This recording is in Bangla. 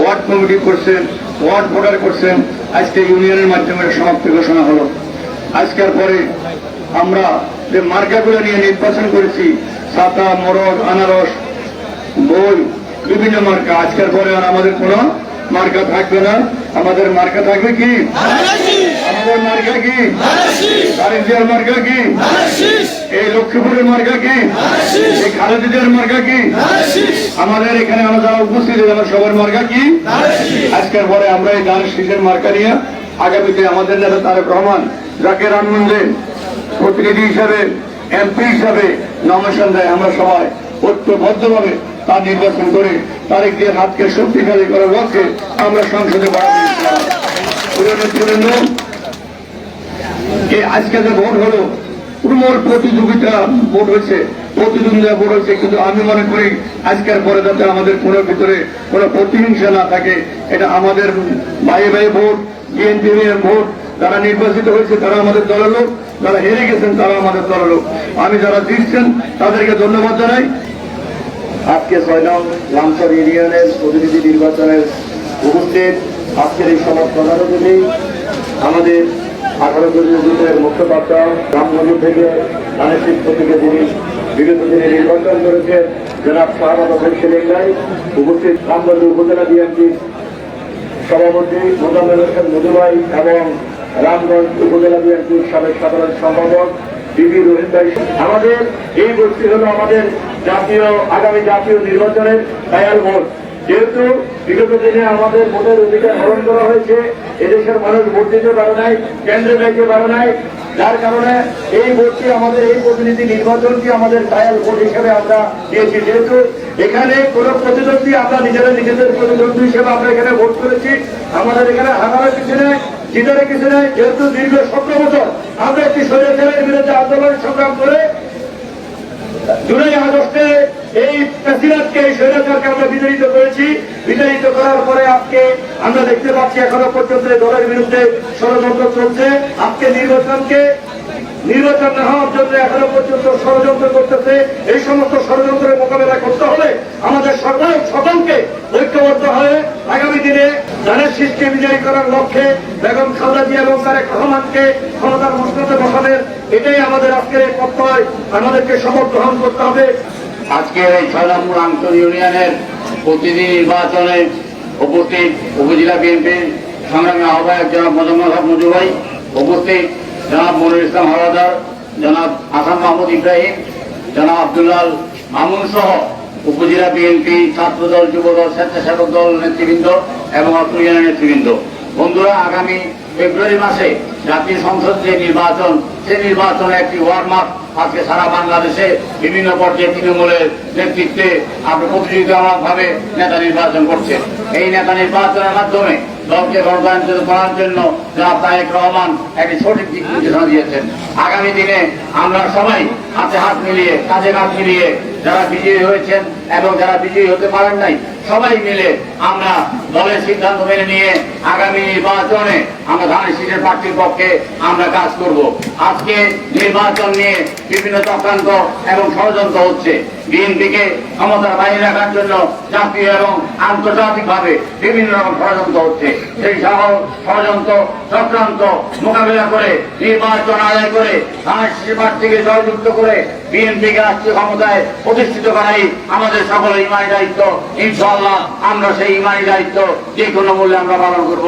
ওয়ার্ড কমিটি করছেন ওয়ার্ড ভোটার করছেন আজকে ইউনিয়নের মাধ্যমে সমাপ্তি ঘোষণা হলো। আজকের পরে আমরা যে মার্কাগুলো নিয়ে নির্বাচন করেছি ছাতা মরদ আনারস বই বিভিন্ন মার্কা আজকের পরে আর আমাদের কোনো মার্কা থাকবে না। আমাদের মার্কা থাকবে কি? আমাদের মার্কা কি? কারেন্টিয়ার মার্কা কি? লক্ষ্মীপুরের মার্কা কি এই খালেদিদের মার্কা কি আমাদের এখানে আমরা যারা উপস্থিত আমার সবার মার্কা কি? আজকের পরে আমরা এই ধানের শীষের মার্কা নিয়ে আগামীতে আমাদের নেতা তারেক রহমান যাকে রামমন্দিরে প্রতিনিধি হিসাবে এমপি হিসাবে নমিনেশন দেয় আমরা সবাই ঐক্যবদ্ধভাবে তার নির্বাচন করে তারেক দিয়ে হাতকে শক্তিশালী করার লক্ষ্যে আমরা সংসদে বাড়াবো আজকে যে ভোট হলো প্রমোর প্রতিযোগিতা ভোট হয়েছে, প্রতিদ্বন্দ্বিতা ভোট হয়েছে, কিন্তু আমি মনে করি আজকের পরে যাতে আমাদের কোনো ভিতরে কোনো প্রতিহিংসা না থাকে, এটা আমাদের ভাই ভাই ভোট, বিএনপি ভোট, যারা নির্বাচিত হয়েছে তারা আমাদের দলের লোক, যারা হেরে গেছেন তারা আমাদের দলের লোক। আমি যারা জিতছেন তাদেরকে ধন্যবাদ জানাই। আজকে ছয় নং লামসর ইউনিয়নের প্রতিনিধি নির্বাচনের উপস্থিত আজকের এই সভা প্রধান আমাদের আঠারো কেজি বুথের মুখপাত্র রামগঞ্জ থেকে ধানের প্রতীকে যিনি বিগত দিনে নির্বাচন করেছেন জনাব শাহবাদ হোসেন সেলিংরাই উপস্থিত রামগঞ্জ উপজেলা বিএনপি সভাপতি মোজাম্মেল হোসেন মধুভাই এবং রামগঞ্জ উপজেলা বিএনপির সাবেক সাধারণ সম্পাদক বিবি রহিম ভাই। আমাদের এই গোষ্ঠী হলো আমাদের জাতীয়, আগামী জাতীয় নির্বাচনের ডায়াল ভোট যেহেতু বিগত দিনে আমাদের ভোটের অধিকার হরণ করা হয়েছে, এদেশের মানুষ ভোট দিতে পারে নাই, কেন্দ্রে যাইতে পারে নাই। যার কারণে এই ভোটটি আমাদের, এই প্রতিনিধি নির্বাচনটি আমাদের ডায়াল ভোট হিসেবে আমরা দিয়েছি যেহেতু এখানে কোন প্রতিদ্বন্দ্বী, আমরা নিজেরা নিজেদের প্রতিদ্বন্দ্বী হিসেবে আমরা এখানে ভোট করেছি। আমাদের এখানে হারানোর কিছু নেই জিতার কিছু নেই। যেহেতু দীর্ঘ সতেরো বছর আমরা একটি স্বৈরাচারের বিরুদ্ধে আন্দোলন সংগ্রাম করে এই স্বৈরাচারকে আমরা বিতাড়িত করেছি। বিতাড়িত করার পরে আজকে আমরা দেখতে পাচ্ছি এখনও পর্যন্ত দলের বিরুদ্ধে ষড়যন্ত্র চলছে। আজকে নির্বাচনকে নির্বাচন না হওয়ার জন্য এখনও পর্যন্ত ষড়যন্ত্র করতেছে। এই সমস্ত ষড়যন্ত্রের মোকাবেলা করতে হলে আমাদের সরকার সকলকে ঐক্যবদ্ধ হয়ে আগামী দিনে ধানের সৃষ্টি বিজয়ী করার লক্ষ্যে বেগম খালেদা জিয়া এবং তারেক রহমানকে ক্ষমতার মসনদে বসানোর এটাই আমাদের আজকের এই প্রত্যয়। আমাদেরকে শপথ গ্রহণ করতে হবে। আজকের এই ছয় নম্বর ইউনিয়নের প্রতিনিধি নির্বাচনে উপস্থিত উপজেলা বিএনপির সংগ্রামী আহ্বায়ক জনাব মোজাম্মদ হক মজু ভাই, উপস্থিত জনাব মনির ইসলাম হওয়াদার জনাব হাসান মাহমুদ ইব্রাহিম, জনাব আব্দুল্লাল মামুন সহ উপজেলা বিএনপি ছাত্রদল, যুবদল, স্বেচ্ছাসেবক দল নেতৃবৃন্দ এবং অত্র ইউনিয়নের নেতৃবৃন্দ। বন্ধুরা, আগামী ফেব্রুয়ারি মাসে জাতীয় সংসদ যে নির্বাচন, সেই নির্বাচনে একটি ওয়ার্মাপ আজকে সারা বাংলাদেশে বিভিন্ন পর্যায়ে তৃণমূলের নেতৃত্বে আপনি প্রতিযোগিতামূলকভাবে নেতা নির্বাচন করছেন এই নেতা নির্বাচনের মাধ্যমে দলকে গণতান্ত্রিক করার জন্য জনাব তারেক রহমান একটি সঠিক দিক নির্দেশনা দিয়েছেন। আগামী দিনে আমরা সবাই হাতে হাত মিলিয়ে কাজে কাজ মিলিয়ে যারা বিজয়ী হয়েছেন এবং যারা বিজয়ী হতে পারেন নাই, সবাই মিলে আমরা দলের সিদ্ধান্ত মেনে নিয়ে আগামী নির্বাচনে আমরা ধানের শীতের প্রার্থীর পক্ষে আমরা কাজ করব। আজকে নির্বাচন নিয়ে বিভিন্ন চক্রান্ত এবং ষড়যন্ত্র হচ্ছে। বিএনপিকে ক্ষমতার বাইরে রাখার জন্য জাতীয় এবং আন্তর্জাতিক ভাবে বিভিন্ন রকম ষড়যন্ত্র হচ্ছে। সেই সকল ষড়যন্ত্র, চক্রান্ত মোকাবিলা করে, নির্বাচন আদায় করে, ধানের শীতের প্রার্থীকে জয়যুক্ত করে বিএনপিকে রাষ্ট্রীয় ক্ষমতায় প্রতিষ্ঠিত করাই আমাদের সকলের ইমানি দায়িত্ব। ইনশাল্লাহ আমরা সেই ইমানি দায়িত্ব যে কোনো মূল্যে আমরা পালন করব।